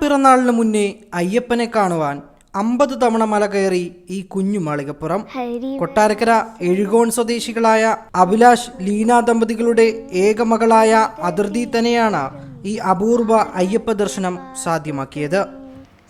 പിറന്നാളിന് മുന്നേ അയ്യപ്പനെ കാണുവാൻ അമ്പത് തവണ മല കയറി ഈ കുഞ്ഞു മാളികപ്പുറം. കൊട്ടാരക്കര എഴുകോൺ സ്വദേശികളായ അഭിലാഷ് ലീന ദമ്പതികളുടെ ഏക മകളായ അതിർത്തി തന്നെയാണ് ഈ അപൂർവ അയ്യപ്പ ദർശനം സാധ്യമാക്കിയത്.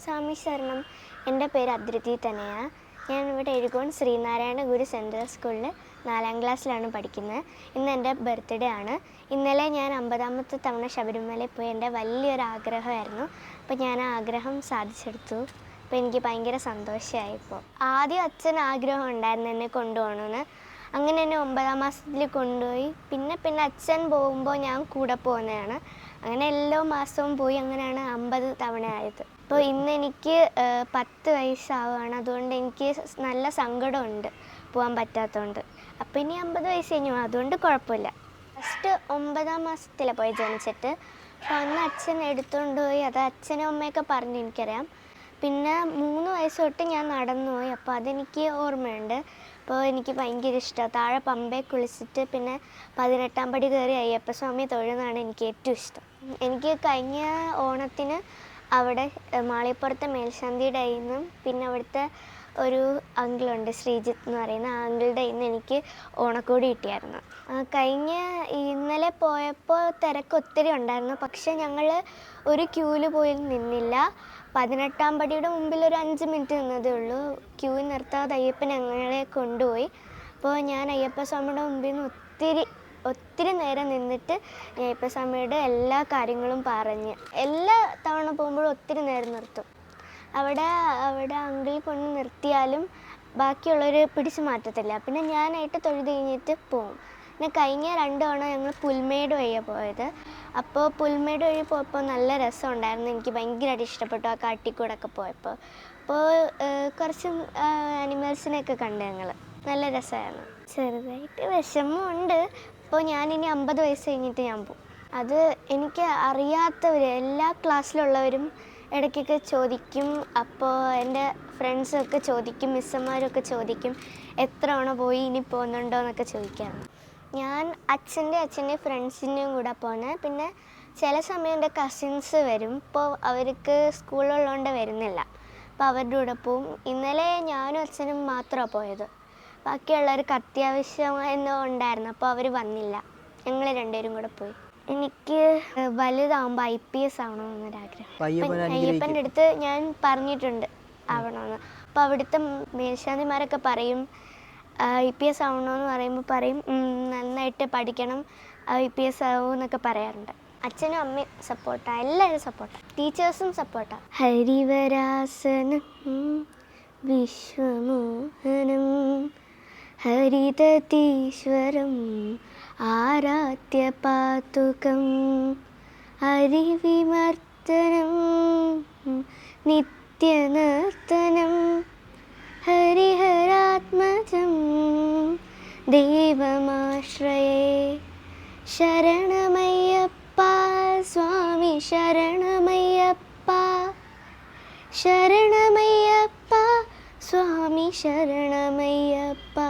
സ്വാമി ശരണം. എന്റെ പേര് അദ്രിതി തന്നെയാണ്. ഞാൻ ഇവിടെ എഴുകോൺ ശ്രീനാരായണ ഗുരു സെൻട്രൽ സ്കൂളിൽ നാലാം ക്ലാസ്സിലാണ് പഠിക്കുന്നത്. ഇന്ന് എന്റെ ബർത്ത്ഡേ ആണ്. ഇന്നലെ ഞാൻ അമ്പതാമത്തെ തവണ ശബരിമലയിൽ പോയി എന്റെ വലിയൊരു ആഗ്രഹമായിരുന്നു. അപ്പോൾ ഞാൻ ആ ആഗ്രഹം സാധിച്ചെടുത്തു. അപ്പോൾ എനിക്ക് ഭയങ്കര സന്തോഷമായി ഇപ്പോൾ. ആദ്യം അച്ഛൻ ആഗ്രഹം ഉണ്ടായിരുന്നു എന്നെ കൊണ്ടുപോകണമെന്ന്. അങ്ങനെ എന്നെ ഒമ്പതാം മാസത്തിൽ കൊണ്ടുപോയി. പിന്നെ പിന്നെ അച്ഛൻ പോകുമ്പോൾ ഞാൻ കൂടെ പോകുന്നതാണ്. അങ്ങനെ എല്ലാ മാസവും പോയി അങ്ങനെയാണ് അമ്പത് തവണ ആയത്. അപ്പോൾ ഇന്ന് എനിക്ക് പത്ത് വയസ്സാവുകയാണ്. അതുകൊണ്ട് എനിക്ക് നല്ല സങ്കടമുണ്ട്. പോകാൻ പറ്റാത്തതുകൊണ്ട് അപ്പോൾ ഇനി അമ്പത് വയസ്സ് കഴിഞ്ഞു. അതുകൊണ്ട് കുഴപ്പമില്ല. ഫസ്റ്റ് ഒമ്പതാം മാസത്തിലാണ് പോയി ജനിച്ചിട്ട്. അപ്പോൾ അന്ന് അച്ഛൻ എടുത്തുകൊണ്ട് പോയി അത് അച്ഛനും അമ്മയൊക്കെ പറഞ്ഞ് എനിക്കറിയാം. പിന്നെ മൂന്ന് വയസ്സ് തൊട്ട് ഞാൻ നടന്നു പോയി അപ്പോൾ അതെനിക്ക് ഓർമ്മയുണ്ട്. അപ്പോൾ എനിക്ക് ഭയങ്കര ഇഷ്ടമാണ് താഴെ പമ്പയെ കുളിച്ചിട്ട് പിന്നെ പതിനെട്ടാം പടി കയറി അയ്യപ്പസ്വാമി തൊഴുന്നതാണ് എനിക്ക് ഏറ്റവും ഇഷ്ടം. എനിക്ക് കഴിഞ്ഞ ഓണത്തിന് അവിടെ മാളിപ്പുറത്തെ മേൽശാന്തിയുടെ കയ്യിൽ നിന്നും പിന്നെ അവിടുത്തെ ഒരു അങ്കിളുണ്ട് ശ്രീജിത്ത് എന്ന് പറയുന്ന ആ അങ്കിളുടെ നിന്ന് എനിക്ക് ഓണക്കോടി കിട്ടിയായിരുന്നു. കഴിഞ്ഞ ഇന്നലെ പോയപ്പോൾ തിരക്ക് ഒത്തിരി ഉണ്ടായിരുന്നു. പക്ഷേ ഞങ്ങൾ ഒരു ക്യൂവിൽ പോയി നിന്നില്ല. പതിനെട്ടാം പടിയുടെ മുമ്പിൽ ഒരു അഞ്ച് മിനിറ്റ് നിന്നതേ ഉള്ളൂ. ക്യൂ നിർത്താതെ അയ്യപ്പൻ ഞങ്ങളെ കൊണ്ടുപോയി. അപ്പോൾ ഞാൻ അയ്യപ്പസ്വാമിയുടെ മുമ്പിൽ നിന്ന് ഒത്തിരി ഒത്തിരി നേരം നിന്നിട്ട് അയ്യപ്പസ്വാമിയുടെ എല്ലാ കാര്യങ്ങളും പറഞ്ഞ് എല്ലാ തവണ പോകുമ്പോഴും ഒത്തിരി നേരം നിർത്തും. അവിടെ അവിടെ അങ്കിൾ കൊണ്ട് നിർത്തിയാലും ബാക്കിയുള്ളവർ പിടിച്ചു മാറ്റത്തില്ല. പിന്നെ ഞാനായിട്ട് തൊഴുത് കഴിഞ്ഞിട്ട് പോവും. പിന്നെ കഴിഞ്ഞ രണ്ട് തവണ ഞങ്ങൾ പുൽമേട് വഴിയാണ് പോയത്. അപ്പോൾ പുൽമേട് വഴി പോയപ്പോൾ നല്ല രസം രസമുണ്ടായിരുന്നു. എനിക്ക് ഭയങ്കരമായിട്ട് ഇഷ്ടപ്പെട്ടു ആ കാട്ടിക്കൂടൊക്കെ പോയപ്പോൾ അപ്പോൾ കുറച്ച് അനിമൽസിനെയൊക്കെ കണ്ടു ഞങ്ങൾ നല്ല രസമായിരുന്നു ചെറുതായിട്ട് വിഷമമുണ്ട്. അപ്പോൾ ഞാനിനി അമ്പത് വയസ്സ് കഴിഞ്ഞിട്ട് ഞാൻ പോകും അത് എനിക്ക് അറിയാത്തവർ എല്ലാ ക്ലാസ്സിലുള്ളവരും ഇടയ്ക്കൊക്കെ ചോദിക്കും. അപ്പോൾ എന്റെ ഫ്രണ്ട്സൊക്കെ ചോദിക്കും മിസ്സന്മാരൊക്കെ ചോദിക്കും എത്ര തവണ പോയി ഇനി പോകുന്നുണ്ടോ? എന്നൊക്കെ ചോദിക്കാറുണ്ട് ഞാൻ അച്ഛന്റെ അച്ഛന്റെ ഫ്രണ്ട്സിന്റെയും കൂടെ പോകുന്നത് പിന്നെ ചില സമയം എന്റെ കസിൻസ് വരും. ഇപ്പോൾ അവർക്ക് സ്കൂളുള്ളതുകൊണ്ട് വരുന്നില്ല. അപ്പോൾ അവരുടെ കൂടെ പോവും. ഇന്നലെ ഞാനും അച്ഛനും മാത്രമാണ് പോയത്. ബാക്കിയുള്ളവർക്ക് അത്യാവശ്യം എന്നോ ഉണ്ടായിരുന്നു. അപ്പോൾ അവർ വന്നില്ല. ഞങ്ങൾ രണ്ടുപേരും കൂടെ പോയി. എനിക്ക് വലുതാവുമ്പോൾ ഐ പി എസ് ആവണമെന്നൊരാഗ്രഹം അയ്യപ്പന്റെ അടുത്ത് ഞാൻ പറഞ്ഞിട്ടുണ്ട് ആവണമെന്ന് അപ്പോൾ അവിടുത്തെ മേൽശാന്തിമാരൊക്കെ പറയും ഐ പി എസ് ആവണമെന്ന് പറയുമ്പോൾ പറയും നന്നായിട്ട് പഠിക്കണം ഐ പി എസ് ആവും എന്നൊക്കെ പറയാറുണ്ട്. അച്ഛനും അമ്മയും സപ്പോർട്ടാണ് എല്ലാവരും സപ്പോർട്ടാണ് ടീച്ചേഴ്സും സപ്പോർട്ടാണ് ഹരിവരാസനം വിശ്വമോഹനം ഹരിതീശ്വരം ആരാധ്യ പാതുകം ഹരിവിമർത്തനം നിത്യനർത്തനം ഹരിഹരാത്മജം ദേവമാശ്രയേ ശരണമയ്യപ്പ സ്വാമി ശരണമയ്യപ്പ ശരണമയ്യപ്പ സ്വാമി ശരണമയ്യപ്പ.